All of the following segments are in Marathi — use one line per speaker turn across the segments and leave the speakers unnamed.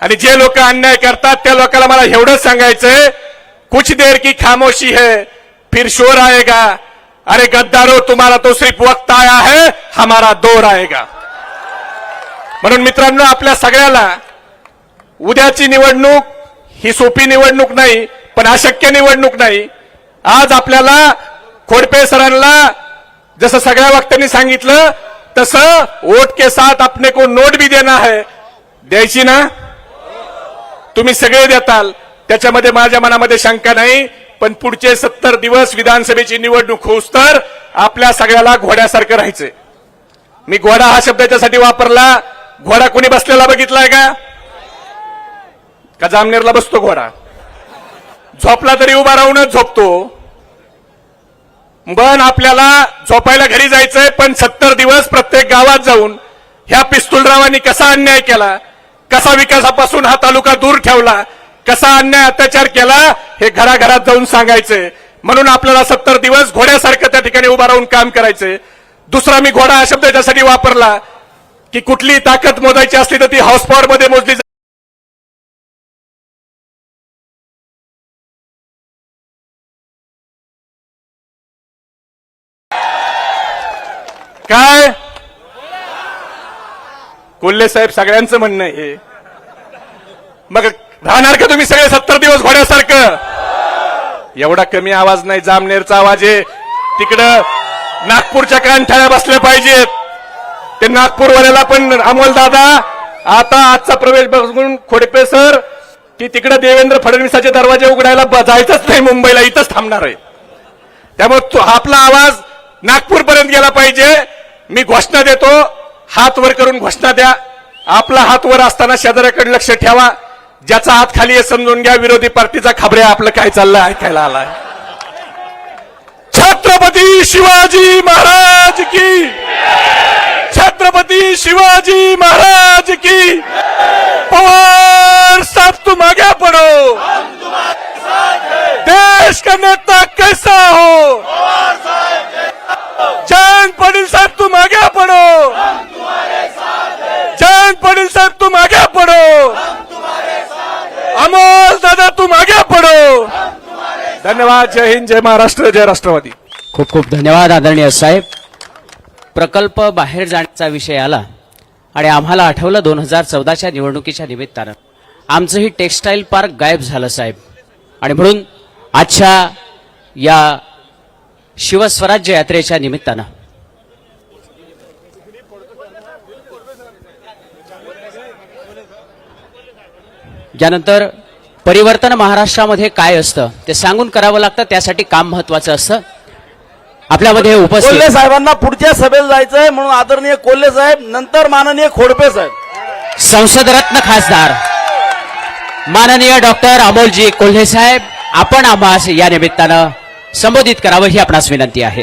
आणि जे लोक अन्याय करतात त्या लोकांना मला एवढंच सांगायचंय कुछ देर की खामोशी है फिर शोर आएगा। अरे गद्दारो तुम्हाला तो सिर्फ वक्त आया है हमारा दौर आएगा। म्हणून मित्रांनो आपल्या सगळ्याला उद्याची निवडणूक ही सोपी निवडणूक नाही पण अशक्य निवडणूक नाही. आज आपल्याला खोडपे सरांना जसं सगळ्या वक्त्यांनी सांगितलं तसं वोट के साथ अपने को नोट भी देना है. द्यायची ना? तुम्ही सगळे देताल. त्याच्यामध्ये माझ्या मनामध्ये शंका नाही पण पुढचे सत्तर दिवस विधानसभेची निवडणूक होऊस तर आपल्या सगळ्याला घोड्यासारखं राहायचंय. मी घोडा हा शब्द याच्यासाठी वापरला. घोडा कोणी बसलेला बघितलाय का? का जामनेरला बसतो घोडा? झोपला तरी उभा राहूनच झोपतो. पण आपल्याला झोपायला घरी जायचंय पण सत्तर दिवस प्रत्येक गावात जाऊन ह्या पिस्तुलरावांनी कसा अन्याय केला? कसा विकासापासून हा तालुका दूर ठेवला कसा अन्याय अत्याचार केला हे घराघरात जाऊन सांगायचंय म्हणून आपल्याला सत्तर दिवस घोड्यासारखं त्या ठिकाणी उभा राहून काम करायचंय दुसरा मी घोडा हा शब्द याच्यासाठी वापरला की कुठली ताकद मोजायची असली तर ती हॉर्स पॉवर मध्ये मोजली जाते. काय कोल्हे साहेब सगळ्यांचं म्हणणं हे. मग राहणार का तुम्ही सगळे सत्तर दिवस घोड्यासारखं? एवढा कमी आवाज नाही जामनेरचा आवाज आहे. तिकडं नागपूरच्या कानठाळ्या बसल्या पाहिजेत. ते नागपूरवाल्याला पण अमोल दादा आता आजचा प्रवेश बघून खोडपे सर की तिकडे देवेंद्र फडणवीसाचे दरवाजे उघडायला जायचंच नाही मुंबईला इथंच थांबणार आहे. त्यामुळे तो आपला आवाज नागपूरपर्यंत गेला पाहिजे. मी घोषणा देतो हात वर करून घोषणा द्या. आपला हात वर असताना शेजाऱ्याकडे लक्ष ठेवा. ज्याचा हात खाली आहे समजून घ्या. विरोधी पार्टीचा खबऱ्या आपलं काय चाललंय ऐकायला आलाय. छत्रपती शिवाजी महाराज की. छत्रपती शिवाजी महाराज की पवार साहब तुम आगे पढ़ो देश का नेता कैसा हो जयंत पाटील साहब तुम आगे पढ़ो जयंत पाटील साहब तुम आगे पढ़ो अमोल दादा तुम आगे पडो. धन्यवाद जय हिंद जय महाराष्ट्र जय राष्ट्रवादी.
खूप खूप धन्यवाद आदरणीय साहेब. प्रकल्प बाहेर जाण्याचा विषय आला आणि आम्हाला आठवलं दोन हजार चौदाच्या निवडणुकीच्या निमित्तानं. आमचंही टेक्स्टाईल पार्क गायब झालं साहेब. आणि म्हणून आजच्या या शिवस्वराज्य यात्रेच्या निमित्तानं. यानंतर परिवर्तन महाराष्ट्रामध्ये काय असतं ते सांगून करावं लागतं त्यासाठी काम महत्वाचं असतं. आपल्यामध्ये उपस्थित
कोल्हे साहेबांना पुढच्या सभेला जायचंय म्हणून आदरणीय कोल्हे साहेब नंतर माननीय खोडपे साहेब.
संसद रत्न खासदार. माननीय डॉक्टर अमोलजी कोल्हे साहेब आपण आम्हास या निमित्तानं संबोधित करावं ही आपणास विनंती आहे.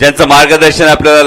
ज्यांचं मार्गदर्शन आपल्याला